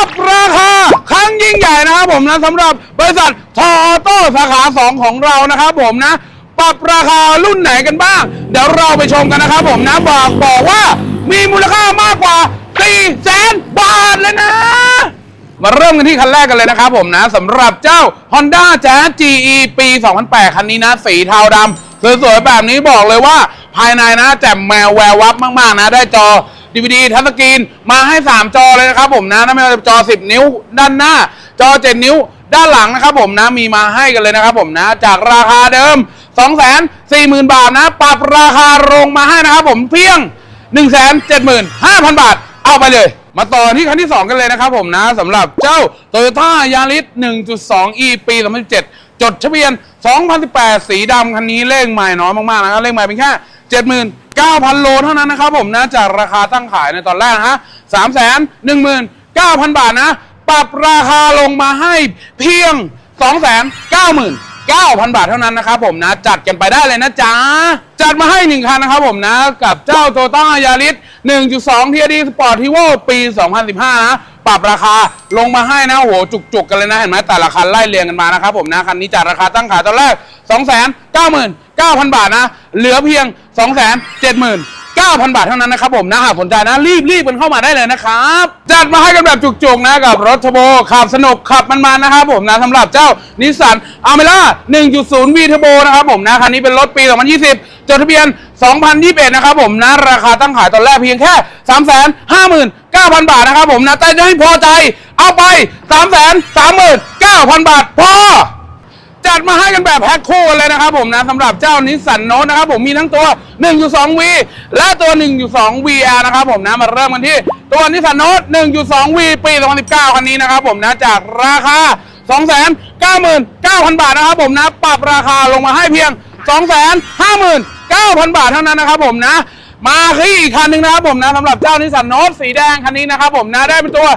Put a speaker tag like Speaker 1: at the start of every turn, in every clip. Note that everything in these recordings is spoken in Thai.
Speaker 1: รับราคาครั้งยิ่งใหญ่นะครับผมนะสำหรับบริษัททอโต้สาขา 2 ของเรานะครับผมนะ ปรับราคารุ่นไหนกันบ้าง เดี๋ยวเราไปชมกันนะครับผมนะบอกบอกว่ามีมูลค่ามากกว่า4แสนบาทเลยนะ มาเริ่มกันที่คันแรกกันเลยนะครับผมนะสำหรับเจ้า Honda Jazz GE ปี 2008 คันนี้นะ สีเทาดำสวยๆแบบนี้บอกเลยว่าภายในนะแจ่มแมวแวววับมากๆนะ ได้จอ DVD ทัชสกรีนมาให้ 3 จอเลยนะครับผมนะนั่นไม่ว่าจะจอ 10 นิ้ว ด้านหน้า จอ 7 นิ้ว ด้านหลังนะครับผมนะมีมาให้กันเลยนะครับผมนะ จากราคาเดิม 240,000 บาทนะ ปรับราคาลงมาให้นะครับผมเพียง 175,000 บาท เอาไปเลยมาต่อที่คันที่ 2 กันเลยนะครับผมนะสำหรับเจ้า Toyota Yaris 1.2e ปี 2007จดทะเบียน 2018 สีดำคันนี้เลขใหม่น้อยมากๆนะครับเลขใหม่เป็นแค่ 9,000 โลเท่านั้นนะครับผมนะจากราคาตั้งขายในตอนแรกนะฮะ319,000 บาทนะ ปรับราคาลงมาให้เพียง 290,000 9,000 บาทเท่านั้นนะครับผมนะ จัดกันไปได้เลยนะจ๊ะ จัดมาให้หนึ่งคันนะครับผมนะ กับเจ้าโตต้ายาริส1.2 TRD Sport t i v o ปี 2015 นะ ปรับราคาลงมาให้นะโหจุก ๆ กันเลยนะเห็นไหมแต่ละคันไล่เรียงกันมานะครับผมนะคันนี้จากราคาตั้งขายตอนแรก 299,000 บาทนะ เหลือเพียง 2 7 0 0 0 9,000 บาทเท่านั้นนะครับผมนะหากสนใจนะ รีบรีบกันเข้ามาได้เลยนะครับ จัดมาให้กันแบบจุกๆนะกับรถทโบขับสนุกขับมันๆนะครับผมนะสำหรับเจ้านิสสันอ m เมล่า1.0 V Turbo นะครับผมนะคันนี้เป็นรถปี 2020 จดทะเบียน 2021 นะครับผมนะ ราคาตั้งขายตอนแรกเพียงแค่ 3 5 0 0 0 0 9,000 บาทนะครับผมนะแต่จะให้พอใจ เอาไป 339,000 บาทพอจัดมาให้กันแบบแพ็คคู่เลยนะครับผมนะสำหรับเจ้านิสสันโนนะครับผมมีทั้งตัว 1.2V และตัว 1.2 VR นะครับผมนะมาเริ่มกันที่ตัวนิสสันโน 1.2V ปี2019 คันนี้นะครับผมนะจากราคา 299,000 บาทนะครับผมนะปรับราคาลงมาให้เพียง 259,000 บาทเท่านั้นนะครับผมนะ มาที่อีกคันหนึ่งนะครับผมนะสำหรับเจ้านิสสันโนตสีแดงคันนี้นะครับผมนะได้เป็นตัว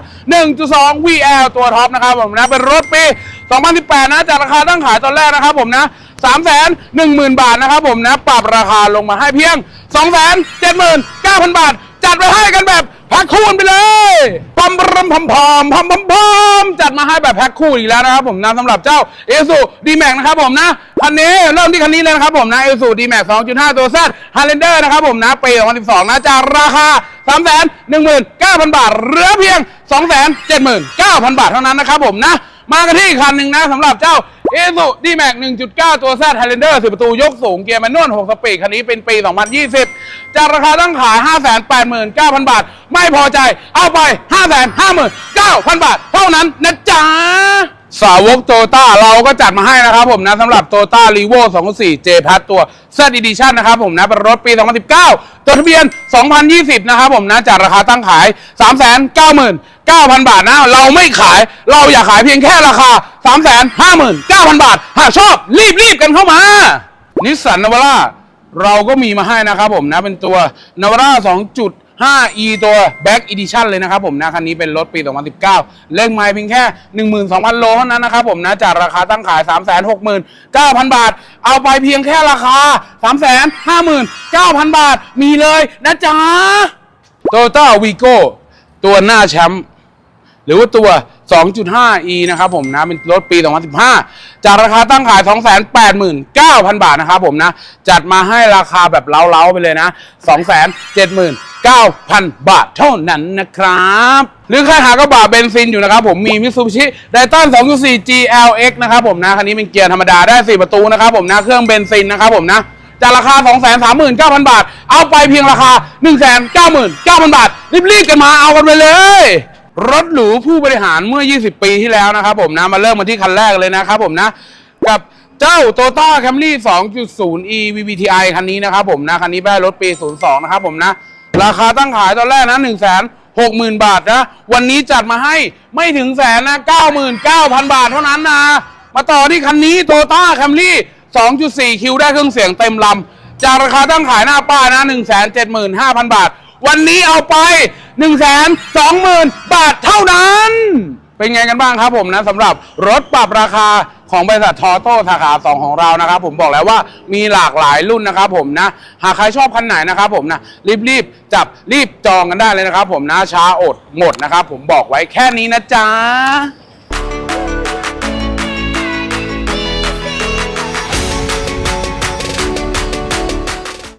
Speaker 1: 1.2 VL ตัวท็อปนะครับผมนะเป็นรถปี 2018 นะจากราคาตั้งขายตอนแรกนะครับผมนะ310,000 บาทนะครับผมนะปรับราคาลงมาให้เพียง 279,000 บาท จัดไปให้กันแบบ แพ็คคู่กันไปเลยพัมพัมพัมพัมพัมพัมพมจัดมาให้แบบแพ็คคู่อีกแล้วนะครับผมนะสำหรับเจ้าเอซูดีแม็กนะครับผมนะคันนี้เริ่มที่คันนี้เลยนะครับผมนะเอซูดีแม็ก2.5ตัว Z Highlander นะครับผมนะปี2012นะจากราคา319,000บาทเหลือเพียง279,000บาทเท่านั้นนะครับผมนะมากันที่คันหนึ่งนะสำหรับเจ้าเอซูดีแม็ก1.9ตัว Z Highlander 10ประตูยกสูงเกียร์แมนนวล6สปีดคันนี้เป็นปี 2020 จากราคาตั้งขาย 589,000 บาท ไม่พอใจ เอาไป 559,000 บาท เท่านั้นนะจ๊ะ สาวกโตต้าเราก็จัดมาให้นะครับผมนะสำหรับโตต้ารีโว2.4 J p a ตัว Z Edition นนะครับผมนะเป็นรถปี 2019 ตัวทะเบียน 2020 นะครับผมนะจากราคาตั้งขาย 399,000 บาทนะเราไม่ขายเราอยากขายเพียงแค่ราคา 359,000 บาท หากชอบรีบรีบๆกันเข้ามา นิสสันนวาร่า เราก็มีมาให้นะครับผมนะ เป็นตัวนวาร่า 2.5e ตัว Back Edition เลยนะครับผมนะ คันนี้เป็นรถปี 2019 เลขไมล์เพียงแค่ 12,000 โลเท่านั้นนะครับผมนะ จากราคาตั้งขาย 369,000 บาท เอาไปเพียงแค่ราคา 359,000 บาท มีเลยนะจ๊ะ Toyota Vigo ตัวหน้าแชมป์หรือว่าตัว 2.5e นะครับผมนะเป็นรถปี 2015 จากราคาตั้งขาย 289,000 บาทนะครับผมนะ จัดมาให้ราคาแบบเล้าๆไปเลยนะ 279,000 บาทเท่านั้นนะครับหรือใครหากระบะเบนซินอยู่นะครับผมมี Mitsubishi Titan 2.4 GLX นะครับผมนะคันนี้เป็นเกียร์ธรรมดาได้ 4 ประตูนะครับผมนะเครื่องเบนซินนะครับผมนะจากราคา 239,000 บาท เอาไปเพียงราคา 199,000 บาท รีบๆกันมาเอากันไปเลย รถหรูผู้บริหารเมื่อ 20 ปีที่แล้วนะครับผมนะมาเริ่มมาที่คันแรกเลยนะครับผมนะ กับเจ้า Toyota Camry 2.0e VVTi คันนี้นะครับผมนะคันนี้ได้รถปี 02 นะครับผมนะ ราคาตั้งขายตอนแรกนะ1 6 0 0 0 0 บาทนะ วันนี้จัดมาให้ไม่ถึงแสนนะ99,000 บาทเท่านั้นนะ มาต่อที่คันนี้ Toyota Camry 2.4 คิวได้เครื่องเสียงเต็มลำจากราคาตั้งขายหน้าป้ายนะ 175,000 บาท วันนี้เอาไป 120,000 บาทเท่านั้น เป็นไงกันบ้างครับผมนะสำหรับรถปรับราคาของบริษัททอโต้สาขาสองของเรานะครับผมบอกแล้วว่ามีหลากหลายรุ่นนะครับผมนะ หากใครชอบคันไหนนะครับผมนะ รีบๆ จับรีบจองกันได้เลยนะครับผมนะช้าอดหมดนะครับผมบอกไว้แค่นี้นะจ๊ะ